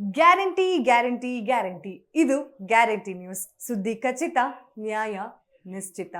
Guarantee guarantee guarantee. ಇದು guarantee news. ಸುದ್ದಿ ಖಚಿತ, ನ್ಯಾಯ ನಿಶ್ಚಿತ.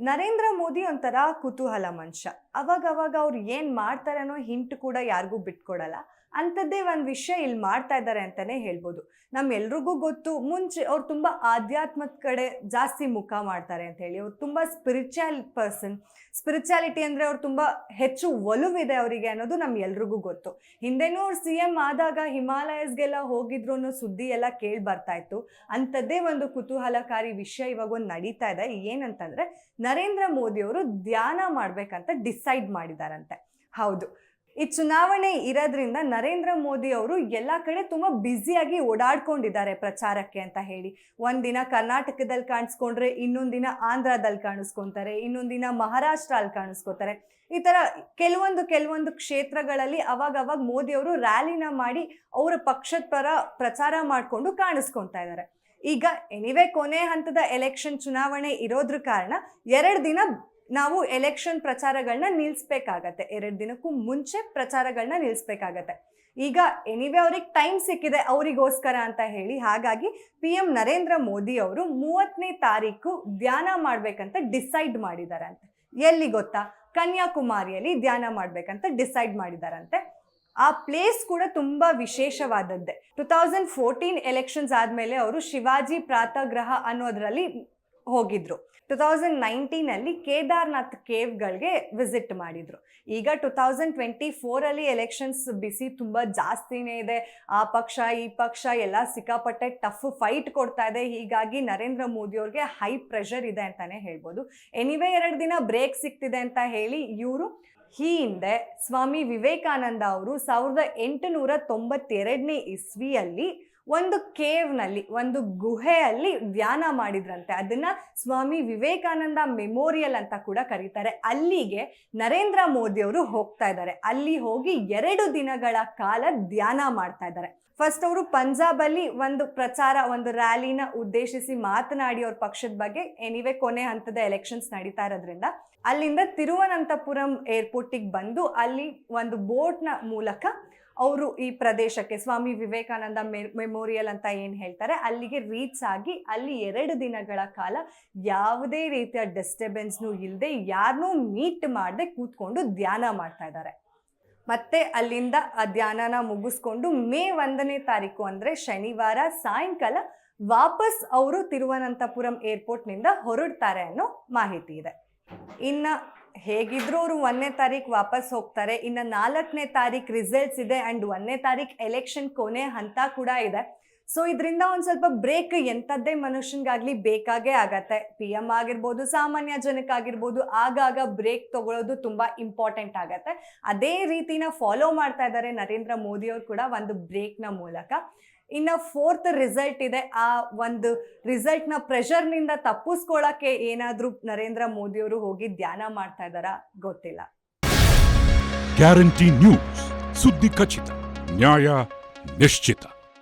ನರೇಂದ್ರ ಮೋದಿ ಒಂಥರ ಕುತೂಹಲ ಮನುಷ್ಯ. ಅವಾಗ ಅವಾಗ ಅವ್ರು ಏನು ಮಾಡ್ತಾರೆ ಅನ್ನೋ ಹಿಂಟ್ ಕೂಡ ಯಾರಿಗೂ ಬಿಟ್ಕೊಡಲ್ಲ. ಅಂಥದ್ದೇ ಒಂದು ವಿಷಯ ಇಲ್ಲಿ ಮಾಡ್ತಾ ಇದ್ದಾರೆ ಅಂತಾನೆ ಹೇಳ್ಬೋದು. ನಮ್ಮೆಲ್ರಿಗೂ ಗೊತ್ತು, ಮುಂಚೆ ಅವ್ರು ತುಂಬ ಆಧ್ಯಾತ್ಮದ ಕಡೆ ಜಾಸ್ತಿ ಮುಖ ಮಾಡ್ತಾರೆ ಅಂತ ಹೇಳಿ. ಅವ್ರು ತುಂಬಾ ಸ್ಪಿರಿಚುವಲ್ ಪರ್ಸನ್ ಸ್ಪಿರಿಚುಯಾಲಿಟಿ ಅಂದ್ರೆ ಅವ್ರು ತುಂಬಾ ಹೆಚ್ಚು ಒಲುವಿದೆ ಅವರಿಗೆ ಅನ್ನೋದು ನಮ್ಗೆಲ್ರಿಗೂ ಗೊತ್ತು. ಹಿಂದೆನೂ ಅವ್ರು ಸಿ ಎಂ ಆದಾಗ ಹಿಮಾಲಯಸ್ಗೆಲ್ಲ ಹೋಗಿದ್ರು ಅನ್ನೋ ಸುದ್ದಿ ಎಲ್ಲ ಕೇಳಿ ಬರ್ತಾ ಇತ್ತು. ಅಂಥದ್ದೇ ಒಂದು ಕುತೂಹಲಕಾರಿ ವಿಷಯ ಇವಾಗ ಒಂದು ನಡೀತಾ ಇದೆ. ಏನಂತಂದ್ರೆ ನರೇಂದ್ರ ಮೋದಿ ಅವರು ಧ್ಯಾನ ಮಾಡ್ಬೇಕಂತ ಡಿಸೈಡ್ ಮಾಡಿದಾರಂತೆ. ಹೌದು. ಈ ಚುನಾವಣೆ ಇರೋದ್ರಿಂದ ನರೇಂದ್ರ ಮೋದಿ ಅವರು ಎಲ್ಲ ಕಡೆ ತುಂಬ ಬ್ಯುಸಿಯಾಗಿ ಓಡಾಡ್ಕೊಂಡಿದ್ದಾರೆ ಪ್ರಚಾರಕ್ಕೆ ಅಂತ ಹೇಳಿ. ಒಂದಿನ ಕರ್ನಾಟಕದಲ್ಲಿ ಕಾಣಿಸ್ಕೊಂಡ್ರೆ ಇನ್ನೊಂದಿನ ದಿನ ಆಂಧ್ರದಲ್ಲಿ ಕಾಣಿಸ್ಕೊಂತಾರೆ ಇನ್ನೊಂದಿನ ದಿನ ಮಹಾರಾಷ್ಟ್ರ ಅಲ್ಲಿ ಕಾಣಿಸ್ಕೋತಾರೆ. ಈ ಥರ ಕೆಲವೊಂದು ಕೆಲವೊಂದು ಕ್ಷೇತ್ರಗಳಲ್ಲಿ ಅವಾಗ ಅವಾಗ ಮೋದಿ ಅವರು ರ್ಯಾಲಿನ ಮಾಡಿ ಅವರ ಪಕ್ಷದ ಪರ ಪ್ರಚಾರ ಮಾಡಿಕೊಂಡು ಕಾಣಿಸ್ಕೊತಾ ಇದ್ದಾರೆ. ಈಗ ಎನಿವೆ ಕೊನೆ ಹಂತದ ಎಲೆಕ್ಷನ್ ಚುನಾವಣೆ ಇರೋದ್ರ ಕಾರಣ ಎರಡು ದಿನ ನಾವು ಎಲೆಕ್ಷನ್ ಪ್ರಚಾರಗಳನ್ನ ನಿಲ್ಲಿಸ್ಬೇಕಾಗತ್ತೆ ಎರಡು ದಿನಕ್ಕೂ ಮುಂಚೆ ಪ್ರಚಾರಗಳನ್ನ ನಿಲ್ಲಿಸ್ಬೇಕಾಗತ್ತೆ ಈಗ ಎನಿವೆ ಅವ್ರಿಗೆ ಟೈಮ್ ಸಿಕ್ಕಿದೆ ಅವರಿಗೋಸ್ಕರ ಅಂತ ಹೇಳಿ, ಹಾಗಾಗಿ ಪಿ ಎಂ ನರೇಂದ್ರ ಮೋದಿ ಅವರು ಮೂವತ್ತನೇ ತಾರೀಕು ಧ್ಯಾನ ಮಾಡ್ಬೇಕಂತ ಡಿಸೈಡ್ ಮಾಡಿದಾರಂತೆ. ಎಲ್ಲಿ ಗೊತ್ತಾ? ಕನ್ಯಾಕುಮಾರಿಯಲ್ಲಿ ಧ್ಯಾನ ಮಾಡ್ಬೇಕಂತ ಡಿಸೈಡ್ ಮಾಡಿದಾರಂತೆ. ಆ ಪ್ಲೇಸ್ ಕೂಡ ತುಂಬಾ ವಿಶೇಷವಾದದ್ದೇ. ಟೂ ತೌಸಂಡ್ ಫೋರ್ಟೀನ್ ಎಲೆಕ್ಷನ್ಸ್ ಆದಮೇಲೆ ಅವರು ಶಿವಾಜಿ ಪ್ರಾತಗ್ರಹ ಅನ್ನೋದ್ರಲ್ಲಿ ಹೋಗಿದ್ರು. ಟು ತೌಸಂಡ್ ನೈನ್ಟೀನಲ್ಲಿ ಕೇದಾರ್ನಾಥ್ ಕೇವ್ಗಳಿಗೆ ವಿಸಿಟ್ ಮಾಡಿದ್ರು. ಈಗ ಟು ತೌಸಂಡ್ ಟ್ವೆಂಟಿ ಫೋರಲ್ಲಿ ಎಲೆಕ್ಷನ್ಸ್ ಬಿಸಿ ತುಂಬ ಜಾಸ್ತಿನೇ ಇದೆ. ಆ ಪಕ್ಷ, ಈ ಪಕ್ಷ ಎಲ್ಲ ಸಿಕ್ಕಾಪಟ್ಟೆ ಟಫ್ ಫೈಟ್ ಕೊಡ್ತಾ ಇದೆ. ಹೀಗಾಗಿ ನರೇಂದ್ರ ಮೋದಿ ಅವ್ರಿಗೆ ಹೈ ಪ್ರೆಷರ್ ಇದೆ ಅಂತಲೇ ಹೇಳ್ಬೋದು. ಎನಿವೆ ಎರಡು ದಿನ ಬ್ರೇಕ್ ಸಿಗ್ತಿದೆ ಅಂತ ಹೇಳಿ ಇವರು ಈ ಹಿಂದೆ ಸ್ವಾಮಿ ವಿವೇಕಾನಂದ ಅವರು ಸಾವಿರದ ಎಂಟುನೂರ ತೊಂಬತ್ತೆರಡನೇ ಇಸ್ವಿಯಲ್ಲಿ ಒಂದು ಕೇವ್ನಲ್ಲಿ ಒಂದು ಗುಹೆಯಲ್ಲಿ ಧ್ಯಾನ ಮಾಡಿದ್ರಂತೆ. ಅದನ್ನ ಸ್ವಾಮಿ ವಿವೇಕಾನಂದ ಮೆಮೋರಿಯಲ್ ಅಂತ ಕೂಡ ಕರೀತಾರೆ. ಅಲ್ಲಿಗೆ ನರೇಂದ್ರ ಮೋದಿ ಅವರು ಹೋಗ್ತಾ ಇದ್ದಾರೆ. ಅಲ್ಲಿ ಹೋಗಿ ಎರಡು ದಿನಗಳ ಕಾಲ ಧ್ಯಾನ ಮಾಡ್ತಾ ಇದ್ದಾರೆ. ಫಸ್ಟ್ ಅವರು ಪಂಜಾಬಲ್ಲಿ ಒಂದು ಪ್ರಚಾರ, ಒಂದು ರ್ಯಾಲಿನ ಉದ್ದೇಶಿಸಿ ಮಾತನಾಡಿ ಅವ್ರ ಪಕ್ಷದ ಬಗ್ಗೆ. ಎನಿವೆ ಕೊನೆ ಹಂತದ ಎಲೆಕ್ಷನ್ಸ್ ನಡೀತಾ ಇರೋದ್ರಿಂದ ಅಲ್ಲಿಂದ ತಿರುವನಂತಪುರಂ ಏರ್ಪೋರ್ಟಿಗೆ ಬಂದು ಅಲ್ಲಿ ಒಂದು ಬೋಟ್ನ ಮೂಲಕ ಅವರು ಈ ಪ್ರದೇಶಕ್ಕೆ ಸ್ವಾಮಿ ವಿವೇಕಾನಂದ ಮೆಮೋರಿಯಲ್ ಅಂತ ಏನು ಹೇಳ್ತಾರೆ? ಅಲ್ಲಿಗೆ ರೀಚ್ ಆಗಿ ಅಲ್ಲಿ ಎರಡು ದಿನಗಳ ಕಾಲ ಯಾವುದೇ ರೀತಿಯ ಡಿಸ್ಟರ್ಬೆನ್ಸ್ನೂ ಇಲ್ಲದೆ ಯಾರನ್ನೂ ಮೀಟ್ ಮಾಡದೆ ಕೂತ್ಕೊಂಡು ಧ್ಯಾನ ಮಾಡ್ತಾ ಇದ್ದಾರೆ. ಮತ್ತೆ ಅಲ್ಲಿಂದ ಆ ಧ್ಯಾನನ ಮುಗಿಸ್ಕೊಂಡು ಮೇ ಒಂದನೇ ತಾರೀಕು ಅಂದರೆ ಶನಿವಾರ ಸಾಯಂಕಾಲ ವಾಪಸ್ ಅವರು ತಿರುವನಂತಪುರಂ ಏರ್ಪೋರ್ಟ್ನಿಂದ ಹೊರಡ್ತಾರೆ ಅನ್ನೋ ಮಾಹಿತಿ ಇದೆ. ಇನ್ನು ಹೇಗಿದ್ರು ಅವರು ಒಂದನೇ ತಾರೀಕು ವಾಪಸ್ ಹೋಗ್ತಾರೆ. ಇನ್ನು ನಾಲ್ಕನೇ ತಾರೀಕು ರಿಸಲ್ಟ್ಸ್ ಇದೆ ಆ್ಯಂಡ್ ಒಂದನೇ ತಾರೀಕು ಎಲೆಕ್ಷನ್ ಕೊನೆ ಹಂತ ಕೂಡ ಇದೆ. ಸೊ ಇದರಿಂದ ಒಂದು ಸ್ವಲ್ಪ ಬ್ರೇಕ್ ಎಂಥದ್ದೇ ಮನುಷ್ಯನಿಗಾಗ್ಲಿ ಬೇಕಾಗೇ ಆಗತ್ತೆ. ಪಿ ಎಂ ಆಗಿರ್ಬೋದು, ಸಾಮಾನ್ಯ ಜನಕ್ಕಾಗಿರ್ಬೋದು ಆಗಾಗ ಬ್ರೇಕ್ ತಗೊಳ್ಳೋದು ತುಂಬ ಇಂಪಾರ್ಟೆಂಟ್ ಆಗತ್ತೆ. ಅದೇ ರೀತಿನ ಫಾಲೋ ಮಾಡ್ತಾ ಇದ್ದಾರೆ ನರೇಂದ್ರ ಮೋದಿ ಅವರು ಕೂಡ ಒಂದು ಬ್ರೇಕ್ನ ಮೂಲಕ. ಇನ್ನು ಫೋರ್ತ್ ರಿಸಲ್ಟ್ ಇದೆ. ಆ ಒಂದು ರಿಸಲ್ಟ್ನ ಪ್ರೆಷರ್ನಿಂದ ತಪ್ಪಿಸ್ಕೊಳ್ಳೋಕ್ಕೆ ಏನಾದರೂ ನರೇಂದ್ರ ಮೋದಿಯವರು ಹೋಗಿ ಧ್ಯಾನ ಮಾಡ್ತಾ ಇದ್ದಾರಾ ಗೊತ್ತಿಲ್ಲ. ಗ್ಯಾರಂಟಿ ನ್ಯೂಸ್ ಸುದ್ದಿ ಖಚಿತ ನ್ಯಾಯ ನಿಶ್ಚಿತ